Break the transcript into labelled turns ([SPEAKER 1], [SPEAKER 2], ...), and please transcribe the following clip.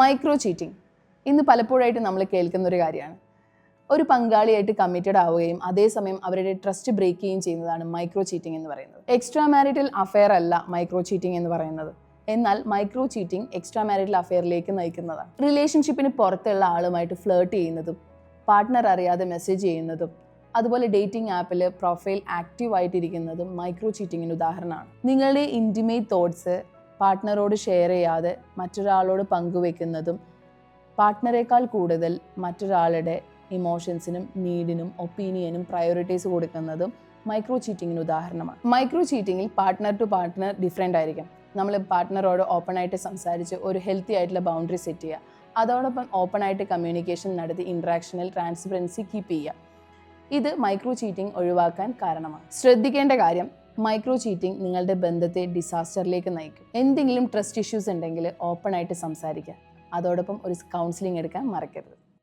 [SPEAKER 1] Micro cheating ഇന്ന് പലപ്പോഴായിട്ട് നമ്മൾ കേൾക്കുന്ന ഒരു കാര്യമാണ്. ഒരു പങ്കാളിയായിട്ട് കമ്മിറ്റഡ് ആവുകയും അതേസമയം അവരുടെ ട്രസ്റ്റ് ബ്രേക്ക് ചെയ്യുകയും ചെയ്യുന്നതാണ് മൈക്രോ ചീറ്റിംഗ് എന്ന് പറയുന്നത്. എക്സ്ട്രാ മാരിറ്റൽ അഫെയർ അല്ല മൈക്രോ ചീറ്റിംഗ് എന്ന് പറയുന്നത്. എന്നാൽ മൈക്രോ ചീറ്റിംഗ് എക്സ്ട്രാ മാരിറ്റൽ അഫെയറിലേക്ക് നയിക്കുന്നതാണ്. റിലേഷൻഷിപ്പിന് പുറത്തുള്ള ആളുമായിട്ട് ഫ്ലേർട്ട് ചെയ്യുന്നതും പാർട്ട്ണർ അറിയാതെ മെസ്സേജ് ചെയ്യുന്നതും അതുപോലെ ഡേറ്റിംഗ് ആപ്പിൽ പ്രൊഫൈൽ ആക്റ്റീവ് ആയിട്ടിരിക്കുന്നതും മൈക്രോ ചീറ്റിങ്ങിന് ഉദാഹരണമാണ്. നിങ്ങളുടെ ഇന്റിമേറ്റ് തോട്ട്സ് പാർട്ട്ണറോട് ഷെയർ ചെയ്യാതെ മറ്റൊരാളോട് പങ്കുവെക്കുന്നതും പാർട്ട്ണറേക്കാൾ കൂടുതൽ മറ്റൊരാളുടെ ഇമോഷൻസിനും നീഡിനും ഒപ്പീനിയനും പ്രയോറിറ്റീസ് കൊടുക്കുന്നതും മൈക്രോ ചീറ്റിങ്ങിന് ഉദാഹരണമാണ്. മൈക്രോ ചീറ്റിങ്ങിൽ പാർട്ട്ണർ ടു പാർട്ട്ണർ ഡിഫറെന്റ് ആയിരിക്കും. നമ്മൾ പാർട്ട്ണറോട് ഓപ്പൺ ആയിട്ട് സംസാരിച്ച് ഒരു ഹെൽത്തി ആയിട്ടുള്ള ബൗണ്ടറി സെറ്റ് ചെയ്യുക. അതോടൊപ്പം ഓപ്പൺ ആയിട്ട് കമ്മ്യൂണിക്കേഷൻ നടത്തി ഇൻട്രാക്ഷനിൽ ട്രാൻസ്പെറൻസി കീപ്പ് ചെയ്യുക. ഇത് മൈക്രോ ചീറ്റിംഗ് ഒഴിവാക്കാൻ കാരണമാണ്. ശ്രദ്ധിക്കേണ്ട കാര്യം മൈക്രോ ചീറ്റിംഗ് നിങ്ങളുടെ ബന്ധത്തെ ഡിസാസ്റ്ററിലേക്ക് നയിക്കും. എന്തെങ്കിലും ട്രസ്റ്റ് ഇഷ്യൂസ് ഉണ്ടെങ്കിൽ ഓപ്പൺ ആയിട്ട് സംസാരിക്കുക. അതോടൊപ്പം ഒരു കൗൺസിലിംഗ് എടുക്കാൻ മറക്കരുത്.